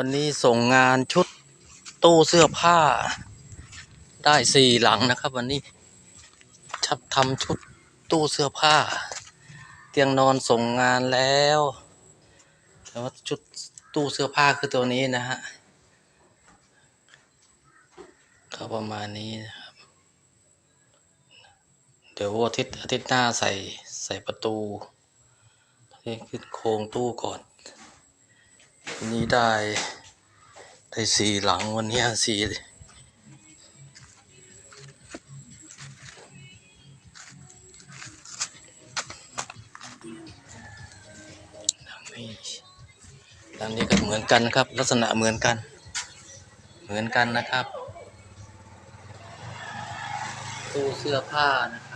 วันนี้ส่งงานชุดตู้เสื้อผ้า ได้สี่หลังนะครับ วันนี้ชับทำชุดตู้เสื้อผ้า เตียงนอนส่งงานแล้วแต่ว่าชุดตู้เสื้อผ้าคือตัวนี้นะฮะก็ประมาณนี้นะครับ เดี๋ยวอาทิตย์อาทิตย์หน้าใส่ใส่ประตูให้ขึ้นโครงตู้ก่อน วันนี้ได้ ได้สี่หลังวันนี้สี่หลังนี้หลังนี้ก็เหมือนกันครับ ลักษณะเหมือนกัน เหมือนกันนะครับ ตู้เสื้อผ้านะครับ